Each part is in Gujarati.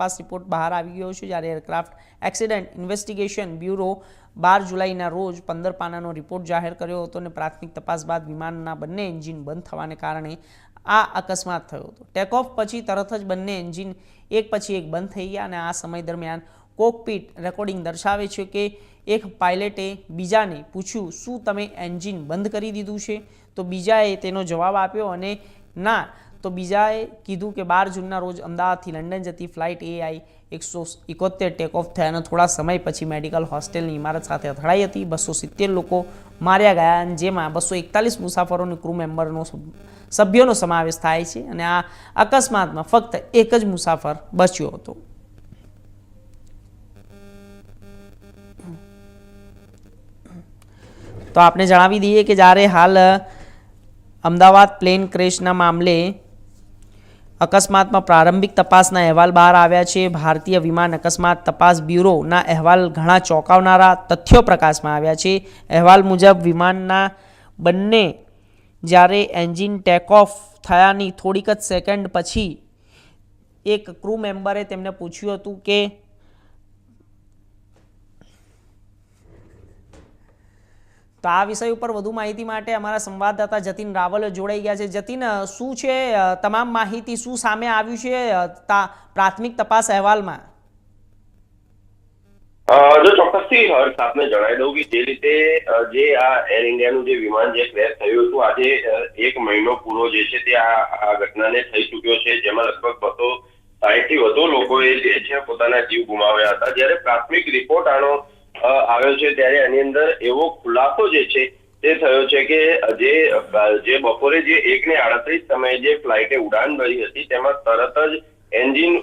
તપાસ રિપોર્ટ બહાર આવી ગયો છે જ્યારે એરક્રાફ્ટ એક્સિડન્ટ ઇન્વેસ્ટિગેશન બ્યુરો બાર જુલાઈના રોજ પંદર પાનાનો રિપોર્ટ જાહેર કર્યો હતો અને પ્રાથમિક તપાસ બાદ વિમાનના બંને એન્જિન બંધ થવાને કારણે આ અકસ્માત થયો હતો. ટેકઓફ પછી તરત જ બંને એન્જિન એક પછી એક બંધ થઈ ગયા અને આ સમય દરમિયાન કોકપીટ રેકોર્ડિંગ દર્શાવે છે કે એક પાયલટે બીજાને પૂછ્યું, શું તમે એન્જિન બંધ કરી દીધું છે? તો બીજાએ તેનો જવાબ આપ્યો અને ના તો બીજાએ કીધું કે બાર જૂનના રોજ અમદાવાદથી લંડન જતી ફ્લાઇટ એઆઈ એકસો એકોતેર થયા અને થોડા સમય પછી મેડિકલ હોસ્ટેલની ઇમારત સાથે અથડાઈ હતી. બસો સિત્તેર લોકો માર્યા ગયા અને જેમાં બસો એકતાલીસ મુસાફરોની ક્રૂ મેમ્બરનો સભ્યોનો સમાવેશ થાય છે અને આ અકસ્માતમાં ફક્ત એક જ મુસાફર બચ્યો હતો. તો આપણે જણાવી દઈએ કે જ્યારે હાલ અમદાવાદ પ્લેન ક્રેશના મામલે અકસ્માતમાં પ્રારંભિક તપાસના અહેવાલ બહાર આવ્યા છે. ભારતીય વિમાન અકસ્માત તપાસ બ્યુરોના અહેવાલ ઘણા ચોંકાવનારા તથ્યો પ્રકાશમાં આવ્યા છે. અહેવાલ મુજબ, વિમાનના બંને જ્યારે એન્જિન ટેકઓફ થયાની થોડીક જ સેકન્ડ પછી એક ક્રૂ મેમ્બરે તેમને પૂછ્યું હતું કે તો આ વિષય ઉપર વધુ માહિતી માટે અમારા સંવાદદાતા જતીન રાવલ જોડાઈ ગયા છે. જતીન શું છે તમામ માહિતી શું સામે આવ્યું છે પ્રાથમિક તપાસ અહેવાલમાં? જો ચોક્કસથી હર્ષ આપને જણાવી દઉં કે જે રીતે જે આ એર ઇન્ડિયાનું જે વિમાન જે ક્રેશ થયું હતું, આજે એક મહિનો પૂરો જે છે તે આ ઘટનાને થઈ ચૂક્યો છે, જેમાં લગભગ બસો સાહીઠથી વધુ લોકોએ જે છે પોતાના જીવ ગુમાવ્યા હતા. જ્યારે પ્રાથમિક રિપોર્ટ આનો આવ્યો છે ત્યારે આની અંદર એવો ખુલાસો જે છે તે થયો છે કે જે જે બપોરે જે એક ને આડત્રીસ સમયે જે ફ્લાઇટે ઉડાન ભરી હતી, તેમાં તરત જ એન્જિન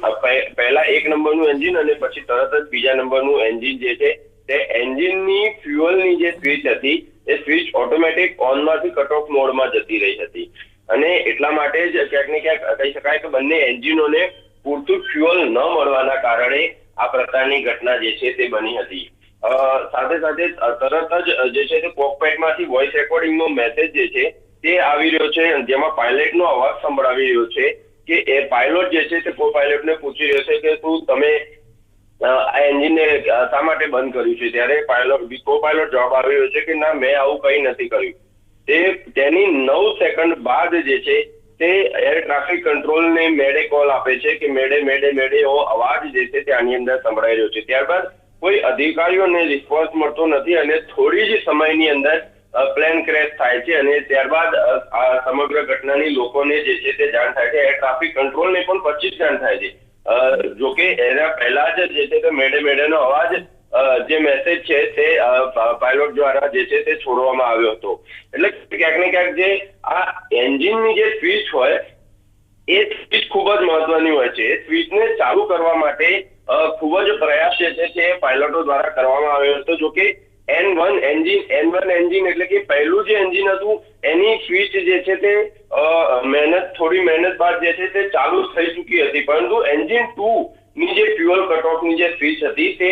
પહેલા એક નંબરનું એન્જિન અને પછી તરત જ બીજા નંબરનું એન્જિન જે છે તે એન્જિનની ફ્યુઅલની જે સ્વિચ હતી, એ સ્વિચ ઓટોમેટિક ઓનમાંથી કટ ઓફ મોડમાં જતી રહી હતી. અને એટલા માટે જ ક્યાંક ને ક્યાંક કહી શકાય કે બંને એન્જિનોને પૂરતું ફ્યુઅલ ન મળવાના કારણે આ પ્રકારની ઘટના જે છે તે બની હતી. સાથે સાથે તરત જ જે છે તે કોકપેટમાંથી વોઇસ રેકોર્ડિંગનો મેસેજ જે છે તે આવી રહ્યો છે. જેમાં પાયલટનો અવાજ સંભળાવી રહ્યો છે કે એ પાયલોટ જે છે તે કો પાયલોટને પૂછી રહ્યો છે કે શું તમે આ એન્જિનને શા માટે બંધ કર્યું છે? ત્યારે પાયલોટ કો પાયલોટ જવાબ આવી રહ્યો છે કે ના, મેં આવું કંઈ નથી કર્યું. તે, તેની નવ સેકન્ડ બાદ જે છે તે એર ટ્રાફિક કંટ્રોલને મેડે કોલ આપે છે કે મેડે મેડે મેડે એવો અવાજ જે છે તે આની અંદર સંભળાઈ રહ્યો છે. ત્યારબાદ કોઈ અધિકારીઓને રિસ્પોન્સ મળતો નથી અને થોડી જ સમયની અંદર પ્લેન ક્રેશ થાય છે અને ત્યારબાદ આ સમગ્ર ઘટનાની લોકોને જે છે તે જાણ થાય છે. એર ટ્રાફિક કંટ્રોલને પણ પછી જાણ થાય છે. જોકે એના પહેલા જ જે છે તે મેડે મેડેનો અવાજ જે મેસેજ છે તે પાયલોટ દ્વારા જે છે તે છોડવામાં આવ્યો હતો. એટલે ક્યાંક ને ક્યાંક જે આ એન્જિનની જે સ્વિચ હોય, એ સ્વિચ ખૂબ જ મહત્વની હોય છે. એ સ્વિચને ચાલુ કરવા માટે ખૂબ જ પ્રયાસ જે છે તે પાયલટો દ્વારા કરવામાં આવ્યો હતો. જો કે N one engine N one engine એટલે કે પહેલું જે એન્જિન હતું, એની સ્વિચ જે છે તે મહેનત, થોડી મહેનત બાદ જે છે તે ચાલુ થઈ ચૂકી હતી. પરંતુ એન્જિન ટુ ની જે ફ્યુઅલ કટ ઓફની જે સ્વિચ હતી તે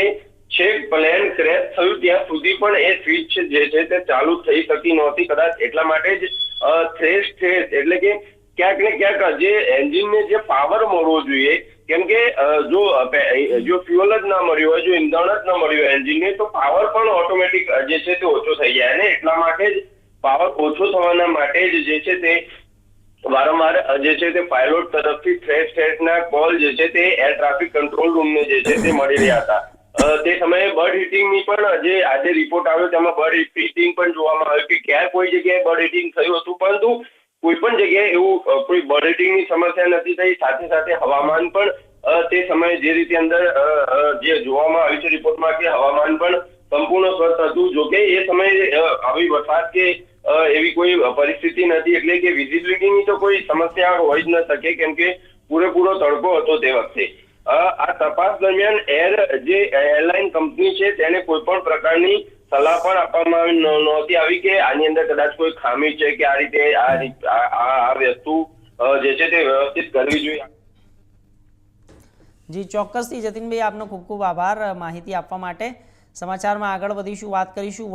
છેક પ્લેન ક્રેશ થયું. ત્યાં સુધી પણ એ સ્વિચ જે છે તે ચાલુ થઈ શકી નહોતી. કદાચ એટલા માટે જ થ્રેશ થ્રેશ એટલે કે ક્યાંક ને ક્યાંક જે એન્જિનને જે પાવર મળવો જોઈએ, કેમ કે જો જો ફ્યુઅલ જ ના મળ્યું હોય, જો ઇંધણ જ ન મળ્યું એન્જિનને તો પાવર પણ ઓટોમેટિક જે છે તે ઓછો થઈ જાય. ને એટલા માટે જ પાવર ઓછો થવાના માટે જ જે છે તે વારંવાર જે છે તે પાયલોટ તરફથી ફ્રેશ થ્રેટના કોલ જે છે તે એર ટ્રાફિક કંટ્રોલ રૂમને જે છે તે મળી રહ્યા હતા. તે સમયે બર્ડ હિટિંગની પણ જે આજે રિપોર્ટ આવ્યો, તેમાં બર્ડ હિટિંગ પણ જોવામાં આવ્યું કે ક્યાં કોઈ જગ્યાએ બર્ડ હિટિંગ થયું હતું, પરંતુ કોઈ પણ જગ્યાએ એવું કોઈ બળેટિંગની સમસ્યા નથી થઈ, સાથે સાથે હવામાન પણ તે સમયે જે રીતે અંદર જે જોવામાં આવ્યું છે રિપોર્ટમાં કે હવામાન પણ સંપૂર્ણ સ્વસ્થ હતું જોકે એ સમયે આવી વરસાદ કે એવી કોઈ પરિસ્થિતિ નથી, એટલે કે વિઝિબિલિટીની તો કોઈ સમસ્યા હોય જ ન શકે, કેમ કે પૂરેપૂરો તડકો હતો તે વખતે. આ તપાસ દરમિયાન એર જે એરલાઇન કંપની છે તેને કોઈ પણ પ્રકારની સલાહ પણ આપવામાં નહોતી આવી કે આની અંદર કદાચ કોઈ ખામી છે કે આ રીતે આ- આ વસ્તુ જે છે તે વ્યવસ્થિત કરવી જોઈએ. જી, ચોક્કસથી જતીનભાઈ આપનો ખૂબ ખૂબ આભાર માહિતી આપવા માટે. સમાચારમાં આગળ વધીશું, વાત કરીશું.